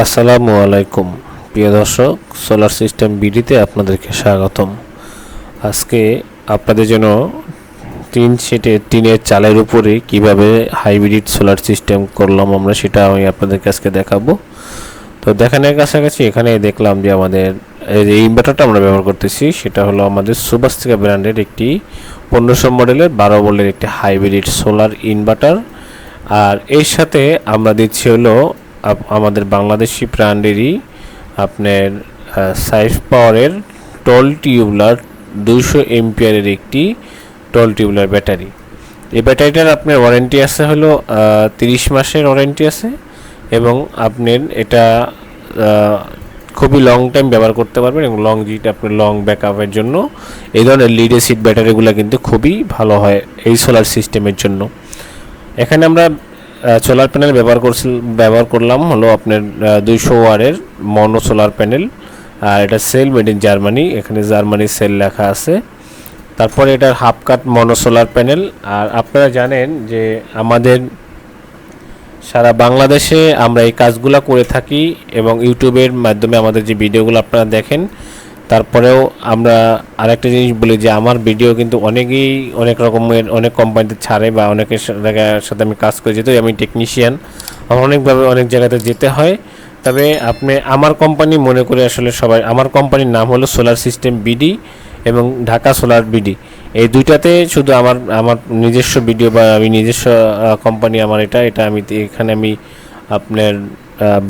আসসালামু আলাইকুম। প্রিয় দর্শক সোলার সিস্টেম বিডিতে আপনাদেরকে স্বাগতম। আজকে আপনাদের জন্য তিন সেটে, টিনের চালের উপরে কীভাবে হাইব্রিড সোলার সিস্টেম করলাম আমরা সেটা আমি আপনাদেরকে আজকে দেখাবো। তো দেখানোর কাছাকাছি এখানে দেখলাম যে আমাদের এই ইনভার্টারটা আমরা ব্যবহার করতেছি, সেটা হলো আমাদের সুবাস্তিকা ব্র্যান্ডের একটি পনেরোশো মডেলের, বারো ভোল্টের একটি হাইব্রিড সোলার ইনভার্টার আর এর সাথে আমরা দিচ্ছি হলো আমাদের বাংলাদেশি ব্র্যান্ডেরই আপনার সাইফ পাওয়ারের টল টিউবলার দুশো এমপিয়ারের একটি টল টিউবলার ব্যাটারি এই ব্যাটারিটার আপনার ওয়ারেন্টি আছে হলো তিরিশ মাসের ওয়ারেন্টি আছে এবং আপনার এটা খুবই লং টাইম ব্যবহার করতে পারবেন এবং লং জিট আপনার লং ব্যাকআপের জন্য। এই ধরনের লিড এসিড ব্যাটারিগুলো কিন্তু খুবই ভালো হয় এই সোলার সিস্টেমের জন্য। এখানে আমরা সোলার প্যানেল ব্যবহার করছি ব্যবহার করলাম হলো আপনার দুইশো ওয়ারের মনো সোলার প্যানেল আর এটা সেল মেড ইন জার্মানি এখানে জার্মানি সেল লেখা আছে। তারপরে এটার half cut mono solar panel আর আপনারা জানেন যে আমাদের সারা বাংলাদেশে আমরা এই কাজগুলো করে থাকি এবং ইউটিউবের মাধ্যমে আমাদের যে ভিডিওগুলো আপনারা দেখেন তারপরেও আমরা আরেকটা জিনিস বলি যে আমার ভিডিও কিন্তু অনেকেই অনেক রকমের, অনেক কোম্পানিতে ছাড়ে বা অনেকের সাথে আমি কাজ করি, যেহেতু আমি টেকনিশিয়ান আমার অনেকভাবে অনেক জায়গাতে যেতে হয়। তবে আপনি, আমার কোম্পানি মনে করে আসলে সবাই, আমার কোম্পানির নাম হলো সোলার সিস্টেম বিডি এবং ঢাকা সোলার বিডি এই দুইটাতে শুধু আমার আমার নিজস্ব ভিডিও বা আমি নিজস্ব কোম্পানি আমার এটা এটা আমি, এখানে আমি আপনার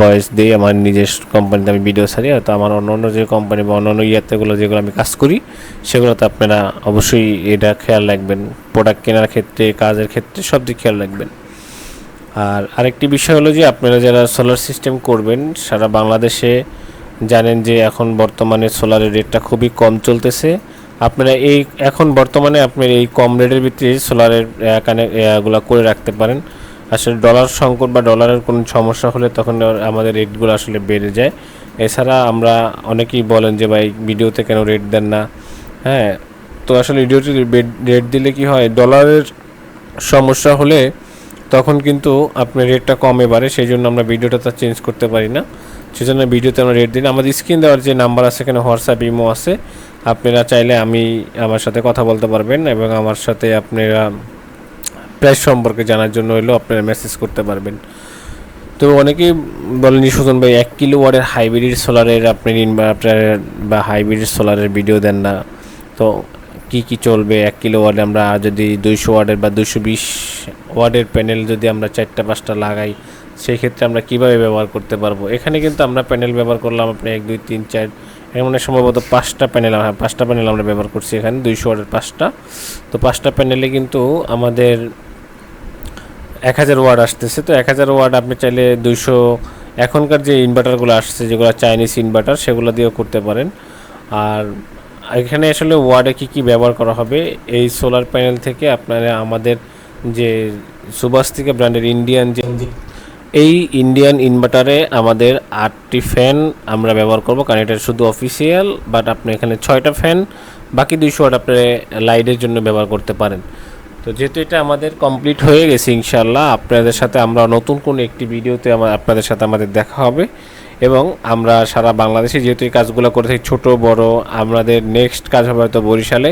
বয়স দিই আমার নিজস্ব কোম্পানিতে আমি ভিডিও ছাড়ি হয়তো আমার অন্য অন্য যে কোম্পানি বা অন্য অন্য ইয়াতেগুলো যেগুলো আমি কাজ করি, সেগুলোতে আপনারা অবশ্যই এটা খেয়াল রাখবেন। প্রোডাক্ট কেনার ক্ষেত্রে, কাজের ক্ষেত্রে সব দিক খেয়াল রাখবেন। আর আরেকটি বিষয় হলো যে, আপনারা যারা সোলার সিস্টেম করবেন, সারা বাংলাদেশে জানেন যে, এখন বর্তমানে সোলারের রেটটা খুবই কম চলতেছে। আপনারা এই, এখন বর্তমানে আপনার এই কম রেটের ভিত্তিতে সোলারের কানে গুলা করে রাখতে পারেন। আসলে ডলার সংকট বা ডলারের কোনো সমস্যা হলে তখন আমাদের রেটগুলো আসলে বেড়ে যায়। এছাড়া আমরা অনেকেই বলেন যে, ভাই ভিডিওতে কেন রেট দেন না? হ্যাঁ তো আসলে ভিডিওতে রেট দিলে কি হয়? ডলারের সমস্যা হলে তখন কিন্তু আপনার রেটটা কমে বাড়ে সেই জন্য আমরা ভিডিওটা তার চেঞ্জ করতে পারি না। সেই জন্য ভিডিওতে আমরা রেট দিই না। আমাদের স্ক্রিন দেওয়ার যে নাম্বার আছে এখানে হোয়াটসঅ্যাপ ইমো আছে। আপনারা চাইলে আমি আমার সাথে কথা বলতে পারবেন এবং আমার সাথে আপনারা সম্পর্কে জানার জন্য হলেও আপনারা মেসেজ করতে পারবেন। তো অনেকেই বলেন সুজন ভাই, এক কিলো ওয়ার্ডের হাইব্রিড সোলারের আপনি ইনভার্টার বা হাইব্রিড সোলারের ভিডিও দেন না। তো কি কি চলবে? এক কিলো ওয়ার্ডে আমরা যদি দুইশো ওয়ার্ডের বা দুশো বিশ ওয়ার্ডের প্যানেল যদি আমরা চারটা, পাঁচটা লাগাই সেই ক্ষেত্রে আমরা কীভাবে ব্যবহার করতে পারব? এখানে কিন্তু আমরা প্যানেল ব্যবহার করলাম আপনি এক, দুই, তিন, চার, এমন সম্ভবত পাঁচটা প্যানেল হ্যাঁ পাঁচটা প্যানেল আমরা ব্যবহার করছি এখানে, দুইশো ওয়ার্ডের পাঁচটা। তো পাঁচটা প্যানেলে কিন্তু আমাদের এক হাজার ওয়ার্ড আসতেছে, তো এক হাজার ওয়ার্ড আপনি চাইলে দুইশো এখনকার যে ইনভার্টারগুলো আসছে, যেগুলো চাইনিজ ইনভার্টার সেগুলো দিয়েও করতে পারেন। আর এখানে আসলে ওয়ার্ডে কী কী ব্যবহার করা হবে, এই সোলার প্যানেল থেকে আপনারা আমাদের যে সুবাস্তিকা ব্র্যান্ডের ইন্ডিয়ান যে এই ইন্ডিয়ান ইনভার্টারে আমাদের আটটি ফ্যান আমরা ব্যবহার করব, কারণ এটা শুধু অফিসিয়াল বাট আপনি এখানে ছয়টা ফ্যান বাকি দুইশো ওয়াট আপনি লাইটের জন্য ব্যবহার করতে পারেন। তো যেহেতু এটা আমাদের কমপ্লিট হয়ে গেছে ইনশাল্লাহ আপনাদের সাথে আমরা নতুন কোন একটি ভিডিওতে আপনাদের সাথে আমাদের দেখা হবে এবং আমরা সারা বাংলাদেশে যেহেতু এই কাজগুলো করে থাকি, ছোটো, বড়, আমাদের নেক্সট কাজ হবে হয়তো বরিশালে।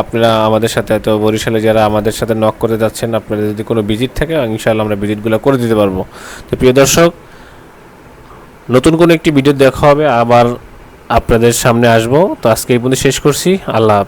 আপনারা আমাদের সাথে হয়তো বরিশালে যারা আমাদের সাথে নক করে যাচ্ছেন, আপনাদের যদি কোনো ভিজিট থাকে ইনশাল্লাহ আমরা ভিজিটগুলো করে দিতে পারব। তো প্রিয় দর্শক, নতুন কোনো একটি ভিডিও দেখা হবে, আবার আপনাদের সামনে আসব। তো আজকে এই পর্যন্ত শেষ করছি। আল্লাহ।